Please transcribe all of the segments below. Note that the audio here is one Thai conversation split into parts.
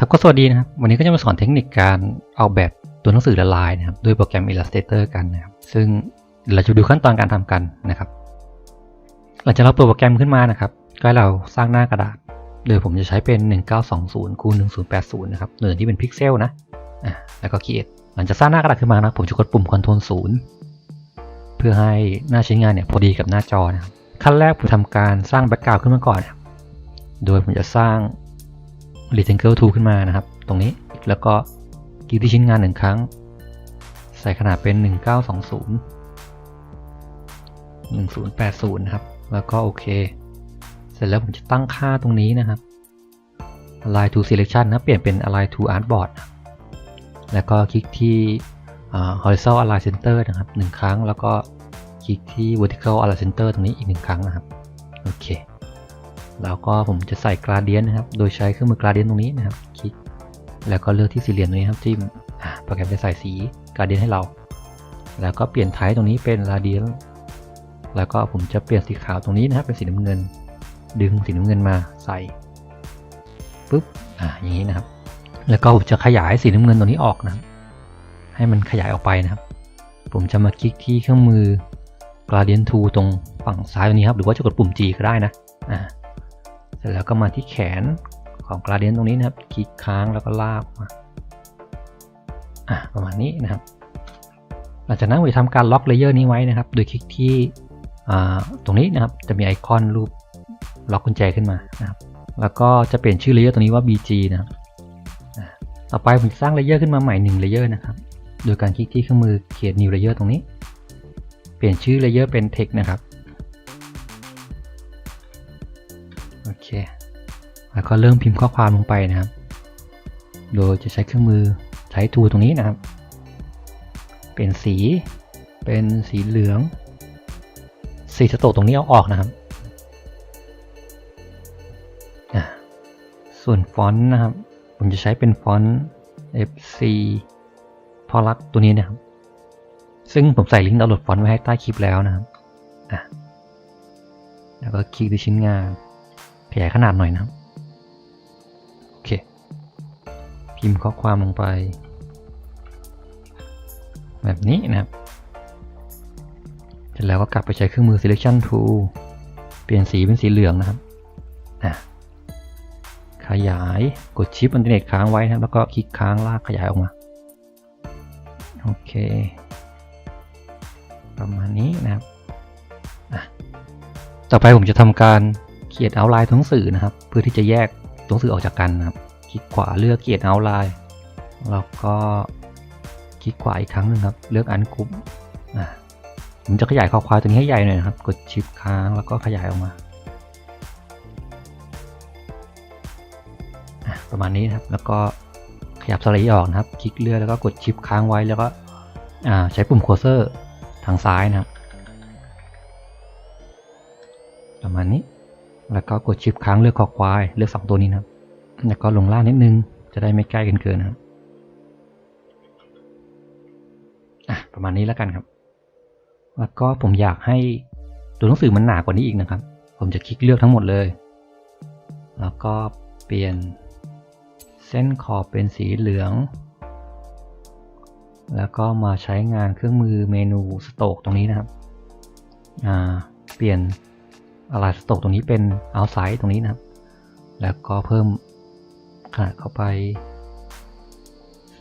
ครับก็สวัสดีนะครับ วันนี้ก็จะมาสอนเทคนิคการออกแบบตัวหนังสือละลายนะครับด้วยโปรแกรม Illustrator กันนะครับ ซึ่งเราจะดูขั้นตอนการทำกันนะครับ หลังจากเราเปิดโปรแกรมขึ้นมานะครับ ก็ให้เราสร้างหน้ากระดาษ โดยผมจะใช้เป็น 1920คูณ1080 นะครับหน่วยที่เป็นพิกเซลนะอะแล้วก็ create หลังจากสร้างหน้ากระดาษขึ้นมานะผมจะกดปุ่ม Ctrl 0เพื่อให้หน้าใช้งานเนี่ยพอดีกับหน้าจอนะครับขั้นแรกผมทำการสร้างแบ็กกราวด์ขึ้นมาก่อนนะโดยผมจะสร้าง rectangle tool ขึ้นมานะครับ ตรงนี้แล้วก็คลิกที่ชิ้นงานหนึ่งครั้ง ใส่ขนาดเป็น 1920 1080 นะครับ แล้วก็โอเค เสร็จแล้วผมจะตั้งค่าตรงนี้นะครับ align to selection นะ เปลี่ยนเป็น align to artboard นะแล้วก็คลิกที่ horizontal align center นะครับหนึ่งครั้ง แล้วก็คลิกที่ vertical align center ตรงนี้อีกหนึ่งครั้งนะครับ โอเค แล้วก็ผมจะใส่ gradient นะครับ โดยใช้เครื่องมือ gradient ตรงนี้นะครับ คลิก แล้วก็เลือกที่สี่เหลี่ยมตรงนี้ครับจิ้มอะโปรแกรมจะใส่สี gradient ให้เรา แล้วก็เปลี่ยนไทป์ตรงนี้เป็น radial แล้วก็ผมจะเปลี่ยนสีขาวตรงนี้นะครับเป็นสีน้ำเงิน ดึงสีน้ำเงินมาใส่ปุ๊บ อะอย่างนี้นะครับ แล้วก็ผมจะขยายสีน้ำเงินตรงนี้ออกนะครับ ให้มันขยายออกไปนะครับ ผมจะมาคลิกที่เครื่องมือ gradient tool ตรงฝั่งซ้ายตรงนี้ครับ หรือว่าจะกดปุ่ม G ก็ได้นะ อ่า เสร็จแล้วก็มาที่แขนของ gradient ตรงนี้นะครับ คลิกค้างแล้วก็ลากมาอะประมาณนี้นะครับ หลังจากนั้นผมจะทำการล็อกเลเยอร์นี้ไว้นะครับ โดยคลิกที่ตรงนี้นะครับ จะมีไอคอนรูปล็อกกุญแจขึ้นมานะครับ แล้วก็จะเปลี่ยนชื่อเลเยอร์ตรงนี้ว่า BG นะครับต่อไปผมจะสร้างเลเยอร์ขึ้นมาใหม่1เลเยอร์นะครับ โดยการคลิกที่เครื่องมือ create new layer ตรงนี้ เปลี่ยนชื่อเลเยอร์เป็น text นะครับ แล้วก็เริ่มพิมพ์ข้อความลงไปนะครับ โดยจะใช้เครื่องมือใช้ทูตรงนี้นะครับ เป็นสี เป็นสีเหลือง สีสโตกตรงนี้เอาออกนะครับส่วนฟอนต์นะครับ ผมจะใช้เป็นฟอนต์ FC พอลักตัวนี้นะครับ ซึ่งผมใส่ลิงก์ดาวน์โหลดฟอนต์ไว้ให้ใต้คลิปแล้วนะครับอะแล้วก็คลิกที่ชิ้นงานขยายขนาดหน่อยนะครับ พิมพ์ข้อความลงไป แบบนี้นะครับเสร็จแล้วก็กลับไปใช้เครื่องมือ selection tool เปลี่ยนสีเป็นสีเหลืองนะครับอะขยายกดชิปอันเทอร์เน็ตค้างไว้นะครับ แล้วก็คลิกค้างลากขยายออกมา โอเค ประมาณนี้นะครับต่อไปผมจะทำการเขียนเอาไลน์ตัวหนังสือนะครับ เพื่อที่จะแยกตัวหนังสือออกจากกันนะครับ คลิกขวาเลือกเขียนเอาไลน์แล้วก็คลิกขวาอีกครั้งหนึ่งครับ เลือกอันกรุ๊ปอะผมจะขยายข้อความตัวนี้ให้ใหญ่หน่อยนะครับ กดชิปค้างแล้วก็ขยายออกมาอะประมาณนี้นะครับ แล้วก็ขยับสไลด์ออกนะครับ คลิกเลือกแล้วก็กดชิปค้างไว้แล้วก็อ่าใช้ปุ่มโคเซอร์ทางซ้ายนะครับประมาณนี้ แล้วก็กดชิปค้างเลือกคอควายเลือกสองตัวนี้นะครับ แล้วก็ลงล่างนิดนึง จะได้ไม่ใกล้กันเกินนะครับอะประมาณนี้แล้วกันครับ แล้วก็ผมอยากให้ตัวหนังสือมันหนากว่านี้อีกนะครับ ผมจะคลิกเลือกทั้งหมดเลย แล้วก็เปลี่ยนเส้นขอบเป็นสีเหลือง แล้วก็มาใช้งานเครื่องมือเมนูสโตกตรงนี้นะครับ อ่า เปลี่ยนอะไรสโตกตรงนี้เป็น outside ตรงนี้นะครับ แล้วก็เพิ่ม ขาดเข้าไป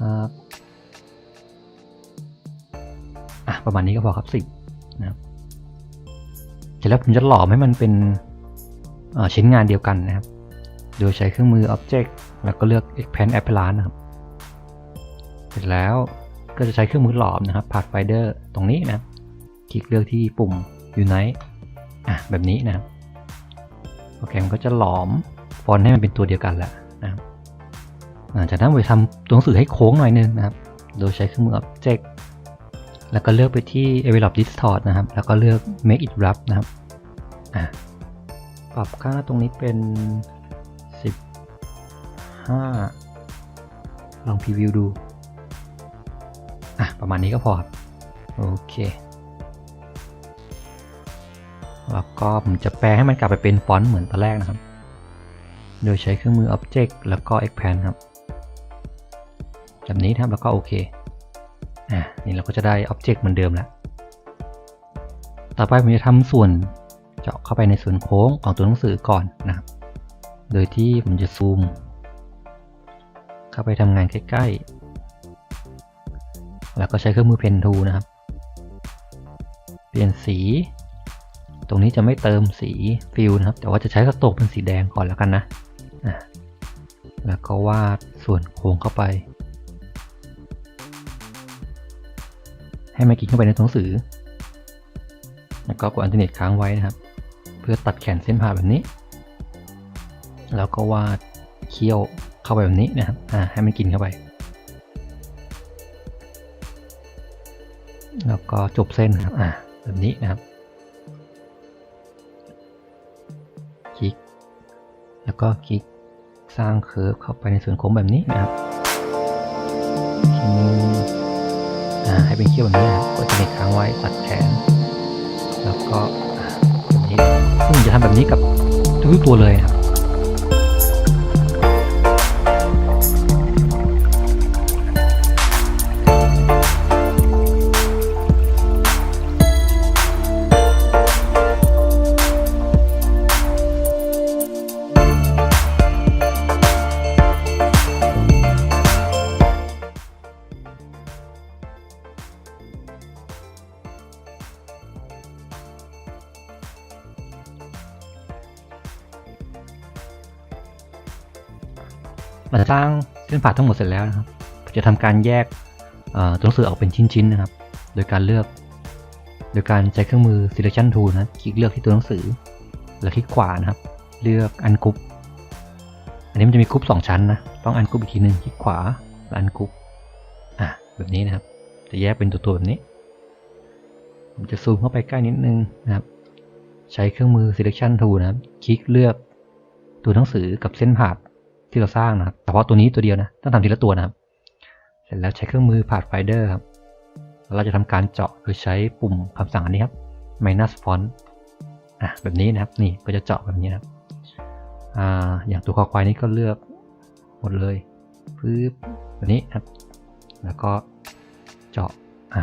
สักอะประมาณนี้ก็พอครับสิบนะครับเสร็จแล้วผมจะหลอมให้มันเป็นชิ้นงานเดียวกันนะครับ โดยใช้เครื่องมือ Object แล้วก็เลือก Expand Appearance นะครับ เสร็จแล้วก็จะใช้เครื่องมือหลอมนะครับ Pathfinder ตรงนี้นะ คลิกเลือกที่ปุ่ม Unite อะแบบนี้นะครับโปรแกรมก็จะหลอมฟอนต์ให้มันเป็นตัวเดียวกันแล้วนะครับ จากนั้นผมจะทำตัวหนังสือให้โค้งหน่อยนึงนะครับ โดยใช้เครื่องมือ Object แล้วก็เลือกไปที่ Envelope Distort นะครับ แล้วก็เลือก Make it Wrap นะครับปรับค่าตรงนี้เป็น 15 ลองพรีวิวดู อะ ประมาณนี้ก็พอครับ โอเค แล้วก็ผมจะแปลให้มันกลับไปเป็นฟอนต์เหมือนตอนแรกนะครับ โดยใช้เครื่องมือ Object แล้วก็ Expand ครับ แบบนี้นะครับ แล้วก็โอเค อ่า นี่เราก็จะได้อ็อบเจกต์เหมือนเดิมแล้ว ต่อไปผมจะทำส่วนเจาะเข้าไปในส่วนโค้งของตัวหนังสือก่อนนะครับ โดยที่ผมจะซูม เข้าไปทำงานใกล้ๆ แล้วก็ใช้เครื่องมือเพนทูนะครับ เปลี่ยนสี ตรงนี้จะไม่เติมสีฟิลนะครับ แต่ว่าจะใช้สโตกเป็นสีแดงก่อนแล้วกันนะอะแล้วก็วาดส่วนโค้งเข้าไป ให้มันกินเข้าไปในตัวหนังสือ แล้วก็กดอันเทอร์เน็ตค้างไว้นะครับ เพื่อตัดแขนเส้นผ่าแบบนี้ แล้วก็วาดเคี้ยวเข้าไปแบบนี้นะครับอ่าให้มันกินเข้าไป แล้วก็จบเส้นนะครับอ่าแบบนี้นะครับ คลิก แล้วก็คลิกสร้างเคอร์ฟเข้าไปในส่วนโค้งแบบนี้นะครับ ให้เป็นเขี้ยวแบบนี้ครับกดจะเน็ตค้างไว้ตัดแขน แล้วก็แบบนี้ซึ่งจะทำแบบนี้กับทุกตัวเลยครับางเส้นผ่าทั้งหมดเสร็จแล้วนะครับ จะทำการแยกตัวหนังสือออกเป็นชิ้นๆนะครับ โดยการเลือก โดยการใช้เครื่องมือ selection tool นะคลิกเลือกที่ตัวหนังสือ แล้วคลิกขวานะครับ เลือกอันกรุ๊ปอันนี้มันจะมีกรุ๊ปสองชั้นนะ ต้องอันกรุ๊ปอีกทีหนึ่งคลิกขวาแล้วอันกรุ๊ปอะแบบนี้นะครับ จะแยกเป็นตัวๆแบบนี้ผมจะซูมเข้าไปใกล้นิดนึงนะครับ ใช้เครื่องมือ selection tool นะครับ คลิกเลือกตัวหนังสือกับเส้นผ่า ที่เราสร้างนะครับเฉพาะตัวนี้ตัวเดียวนะต้องทำทีละตัวนะครับ เสร็จแล้วใช้เครื่องมือผ่าไฟเดอร์ครับเราจะทำการเจาะโดยใช้ปุ่มคำสั่งอันนี้ครับ minus font อะแบบนี้นะครับนี่ก็จะเจาะแบบนี้นะครับอ่าอย่างตัวคอควายนี่ก็เลือกหมดเลยปึ๊บแบบนี้ครับ แล้วก็เจาะอ่า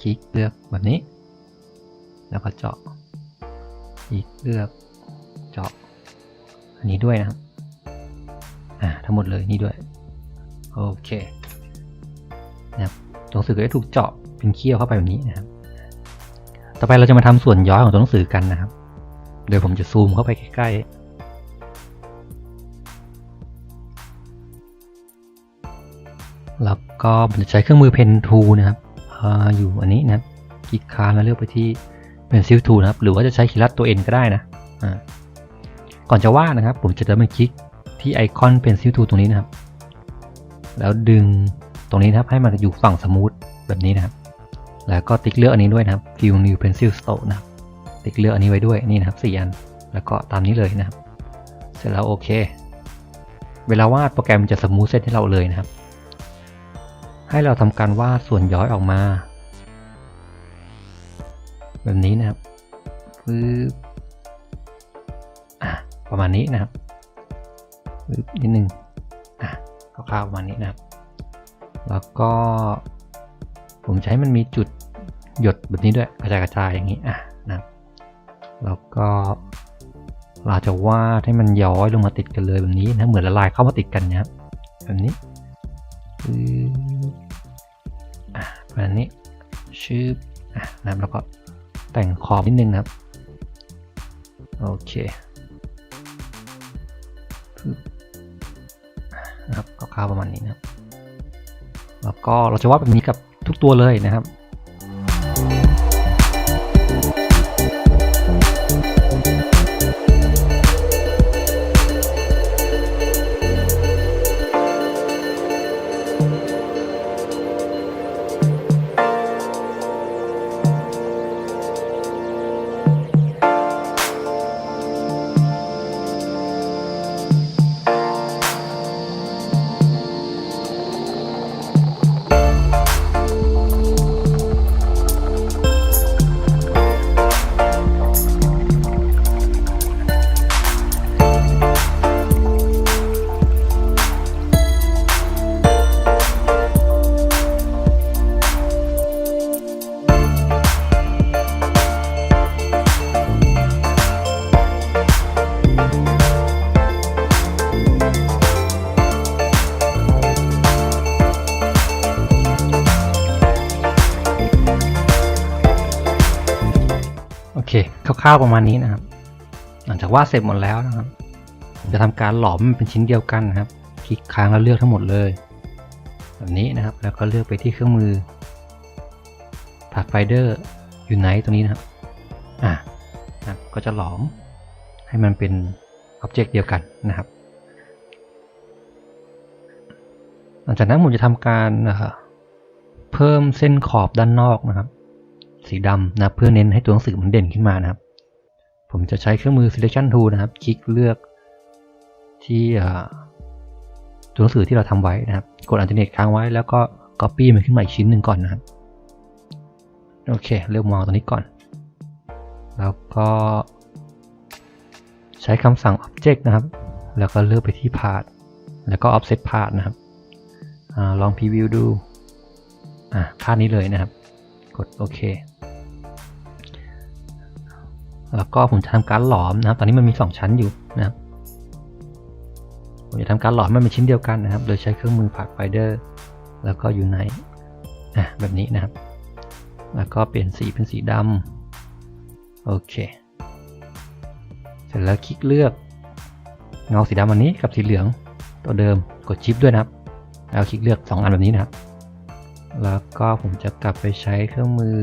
คลิกเลือกแบบนี้ แล้วก็เจาะอีกเลือกเจาะ อันนี้ด้วยนะครับอ่าทั้งหมดเลยนี่ด้วยโอเคนะครับตัวหนังสือก็จะถูกเจาะเป็นเขี้ยวเข้าไปแบบนี้นะครับ ต่อไปเราจะมาทำส่วนย้อยของตัวหนังสือกันนะครับ โดยผมจะซูมเข้าไปใกล้ๆแล้วก็ผมจะใช้เครื่องมือเพนทูนะครับออยู่อันนี้นะครับคลิกค้างแล้วเลือกไปที่เป็นซิลทูนะครับ หรือว่าจะใช้คีย์ลัดตัวเอ็นก็ได้นะอ่า ก่อนจะวาดนะครับ ผมจะเดินไปคลิกที่ไอคอนเป็นซิลทูตรงนี้นะครับ แล้วดึงตรงนี้นะครับให้มันอยู่ฝั่งสมูทแบบนี้นะครับ แล้วก็ติ๊กเลือกอันนี้ด้วยนะครับ Fill New Pencil Stroke นะครับ ติ๊กเลือกอันนี้ไว้ด้วยนี่นะครับสี่อัน แล้วก็ตามนี้เลยนะครับ เสร็จแล้วโอเค เวลาวาดโปรแกรมจะสมูทเส้นให้เราเลยนะครับ ให้เราทำการวาดส่วนย้อยออกมา แบบนี้นะครับปึ๊บ ประมาณนี้นะครับนิดนึงอะคร่าวๆประมาณนี้นะครับ แล้วก็ผมให้มันมีจุดหยดแบบนี้ด้วยกระจายกระจายอย่างนี้อะนะแล้วก็เราจะวาดให้มันย้อยลงมาติดกันเลยแบบนี้นะเหมือนละลายเข้ามาติดกันนะครับแบบนี้อะแบบนี้ชืบอะนะครับแล้วก็แต่งขอบนิดนึงนะครับ โอเค นะครับคร่าวๆประมาณนี้นะครับแล้วก็เราจะวาดแบบนี้กับทุกตัวเลยนะครับ ร่าวๆประมาณนี้นะครับ หลังจากวาดเสร็จหมดแล้วนะครับผมจะทำการหลอมมันเป็นชิ้นเดียวกันนะครับ คลิกค้างแล้วเลือกทั้งหมดเลย แบบนี้นะครับ แล้วก็เลือกไปที่เครื่องมือ Pathfinder Unite ตรงนี้นะครับ อะนะก็จะหลอมให้มันเป็นอ็อบเจกต์เดียวกันนะครับ หลังจากนั้นผมจะทำการเพิ่มเส้นขอบด้านนอกนะครับ สีดำนะเพื่อเน้นให้ตัวหนังสือมันเด่นขึ้นมานะครับ ผมจะใช้เครื่องมือ selection tool นะครับ คลิกเลือกที่ตัวหนังสือที่เราทำไว้นะครับ กด alternate ค้างไว้แล้วก็ copy มันขึ้นมาอีกชิ้นหนึ่งก่อนนะครับ โอเค เลือกมองตัวนี้ก่อน แล้วก็ใช้คำสั่ง object นะครับ แล้วก็เลือกไปที่ path แล้วก็ offset path นะครับอลอง preview ดู อะค่านี้เลยนะครับ กดโอเค แล้วก็ผมจะทำการหลอมนะครับ ตอนนี้มันมี 2 ชั้นอยู่นะครับผมจะทำการหลอมมันเป็นชิ้นเดียวกันนะครับ โดยใช้เครื่องมือ Pathfinder แล้วก็อยู่ในอะแบบนี้นะครับ แล้วก็เปลี่ยนสีเป็นสีดำโอเค เสร็จแล้วคลิกเลือกเงาสีดำอันนี้กับสีเหลืองตัวเดิมกดชิปด้วยนะครับ แล้วคลิกเลือก 2 อันแบบนี้นะครับ แล้วก็ผมจะกลับไปใช้เครื่องมือ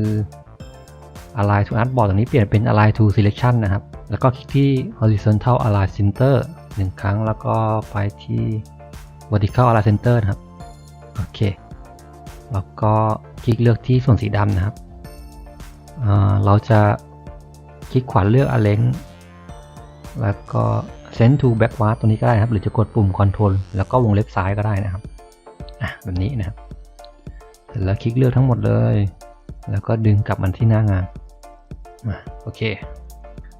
Align to Artboard ตรงนี้เปลี่ยนเป็น Align to Selection นะครับ แล้วก็คลิกที่ Horizontal Align Center หนึ่งครั้งแล้วก็ไปที่ Vertical Align Center นะครับ โอเค แล้วก็คลิกเลือกที่ส่วนสีดำนะครับเเราจะคลิกขวาเลือก Arrange แล้วก็ Send to Backward ตัวนี้ก็ได้นะครับ หรือจะกดปุ่ม Control แล้วก็วงเล็บซ้ายก็ได้นะครับอะแบบนี้นะครับ เสร็จแล้วคลิกเลือกทั้งหมดเลย แล้วก็ดึงกลับมันที่หน้างาน โอเค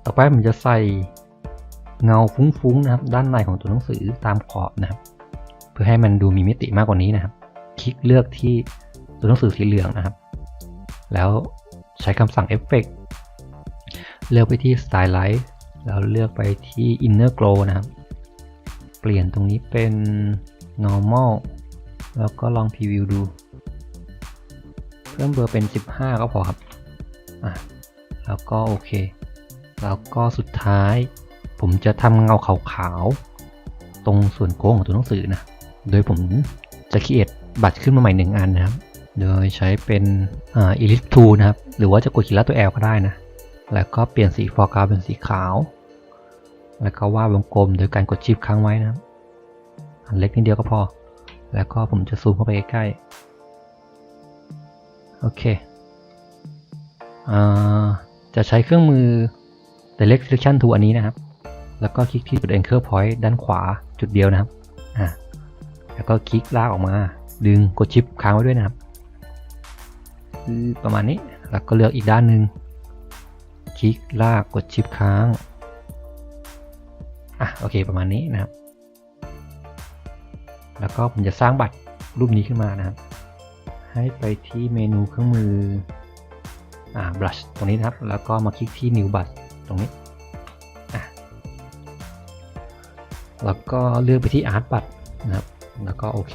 ต่อไปผมจะใส่เงาฟุ้งๆนะครับ ด้านในของตัวหนังสือตามขอบนะครับ เพื่อให้มันดูมีมิติมากกว่านี้นะครับ คลิกเลือกที่ตัวหนังสือสีเหลืองนะครับ แล้วใช้คำสั่ง Effect เลือกไปที่ Stylize แล้วเลือกไปที่ Inner Glow นะครับ เปลี่ยนตรงนี้เป็น Normal แล้วก็ลองพรีวิวดู เพิ่มเบอร์เป็น 15 ก็พอครับอะ แล้วก็โอเค แล้วก็สุดท้าย ผมจะทำเงาขาวๆตรงส่วนโค้งของตัวหนังสือนะ โดยผมจะคิดบัตรขึ้นมาใหม่หนึ่งอันนะครับ โดยใช้เป็นอ่า Elite Tool นะครับ หรือว่าจะกดคีย์ลัดตัว L ก็ได้นะ แล้วก็เปลี่ยนสี foreground เป็นสีขาว แล้วก็วาดวงกลมโดยการกดชิปค้างไว้นะครับ อันเล็กนิดเดียวก็พอ แล้วก็ผมจะซูมเข้าไปใกล้ๆ โอเค อ่า จะใช้เครื่องมือ Direct Selection Tool อันนี้นะครับ แล้วก็คลิกที่จุด Anchor Point ด้านขวาจุดเดียวนะครับอ่าแล้วก็คลิกลากออกมา ดึงกดชิปค้างไว้ด้วยนะครับคือประมาณนี้แล้วก็เลือกอีกด้านหนึ่งคลิกลากกดชิปค้างอะโอเคประมาณนี้นะครับ แล้วก็ผมจะสร้างบัตรรูปนี้ขึ้นมานะครับ ให้ไปที่เมนูเครื่องมือ brush ตรงนี้นะครับ แล้วก็มาคลิกที่ new บัตรตรงนี้ แล้วก็เลือกไปที่ art บัตรนะครับ แล้วก็โอเค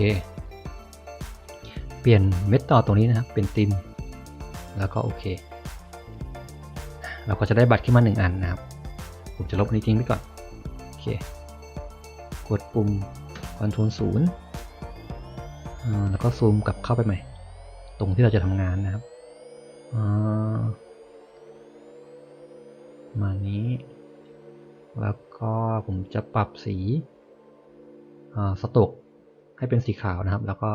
เปลี่ยนเม็ดต่อตรงนี้นะครับ เป็นติมแล้วก็โอเค เราก็จะได้บัตรขึ้นมาหนึ่งอันนะครับ ผมจะลบอันนี้ทิ้งไปก่อน โอเค กดปุ่ม Ctrl ศูนย์แล้วก็ซูมกลับเข้าไปใหม่ ตรงที่เราจะทำงานนะครับ มานี้ แล้วก็ผมจะปรับสีสตกให้เป็นสีขาวนะครับ แล้วก็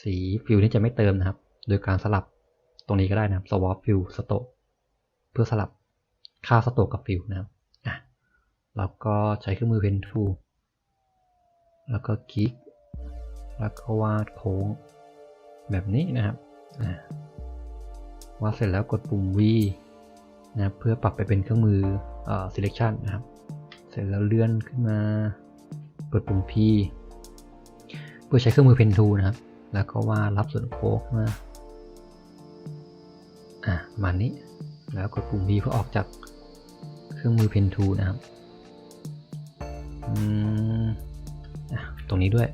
สีฟิลนี่จะไม่เติมนะครับ โดยการสลับตรงนี้ก็ได้นะครับ swap fill สตกเพื่อสลับค่าสตกกับฟิลนะครับอะแล้วก็ใช้เครื่องมือ pen tool แล้วก็คลิก แล้วก็วาดโค้งแบบนี้นะครับอ่า วาดเสร็จแล้วกดปุ่ม V นะเพื่อปรับไปเป็นเครื่องมือเอ่อ selection นะครับ เสร็จแล้วเลื่อนขึ้นมากดปุ่ม P เพื่อใช้เครื่องมือ pen tool นะครับ แล้วก็วาดรับส่วนโค้งมาอะมาณนี้แล้วกดปุ่ม V เพื่อออกจากเครื่องมือ pen tool นะครับอืมอะตรงนี้ด้วย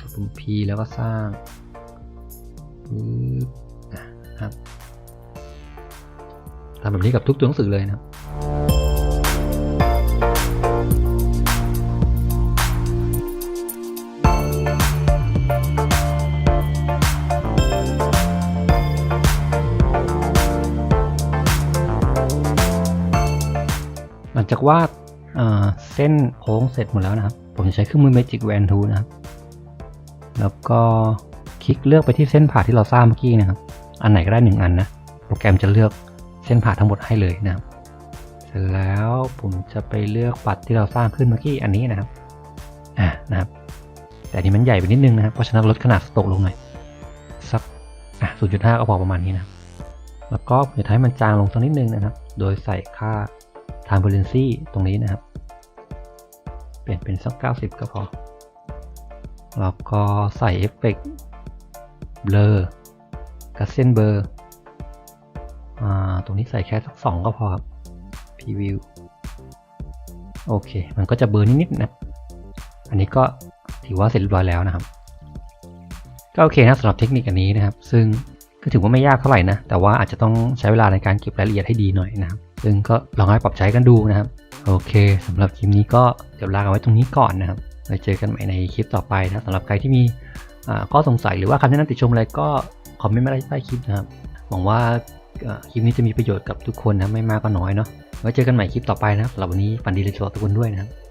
กดปุ่ม P แล้วก็สร้างปึ๊บ ทำแบบนี้กับทุกตัวหนังสือเลยนะหลังจากวาดเอ่อเส้นโค้งเสร็จหมดแล้วนะครับ ผมจะใช้เครื่องมือ Magic Wand Tool นะครับ แล้วก็คลิกเลือกไปที่เส้นผ่าที่เราสร้างเมื่อกี้นะครับ อันไหนก็ได้หนึ่งอันนะ โปรแกรมจะเลือก เส้นผ่าทั้งหมดให้เลยนะครับ เสร็จแล้วผมจะไปเลือกปัดที่เราสร้างขึ้นเมื่อกี้อันนี้นะครับ อ่านะครับ แต่นี้มันใหญ่ไปนิดนึงนะครับ เพราะฉะนั้นลดขนาดสโตกลงหน่อยสักอะ0.5ก็พอประมาณนี้นะ แล้วก็ผมจะให้มันจางลงสักนิดนึงนะครับ โดยใส่ค่า transparency ตรงนี้นะครับ เปลี่ยนเป็นสัก90ก็พอ แล้วก็ใส่เอฟเฟกต์ blur กับเส้นเบอร์ อ่าตรงนี้ใส่แค่สัก2ก็พอครับ preview โอเค มันก็จะเบลอนิดๆนะ อันนี้ก็ถือว่าเสร็จเรียบร้อยแล้วนะครับ ก็โอเคนะสำหรับเทคนิคอันนี้นะครับ ซึ่งก็ถือว่าไม่ยากเท่าไหร่นะ แต่ว่าอาจจะต้องใช้เวลาในการเก็บรายละเอียดให้ดีหน่อยนะครับ ซึ่งก็ลองให้ปรับใช้กันดูนะครับ โอเคสำหรับคลิปนี้ก็เดี๋ยวลากันไว้ตรงนี้ก่อนนะครับไว้เจอกันใหม่ในคลิปต่อไปนะสำหรับใครที่มีข้อสงสัยหรือว่าคำแนะนำติชมอะไรก็คอมเมนต์มาได้ใต้คลิปนะครับ หวังว่า คลิปนี้จะมีประโยชน์กับทุกคนนะไม่มากก็น้อยเนาะไว้เจอกันใหม่คลิปต่อไปนะครับสำหรับวันนี้ฝันดีเลยสวัสดีทุกคนด้วยนะครับ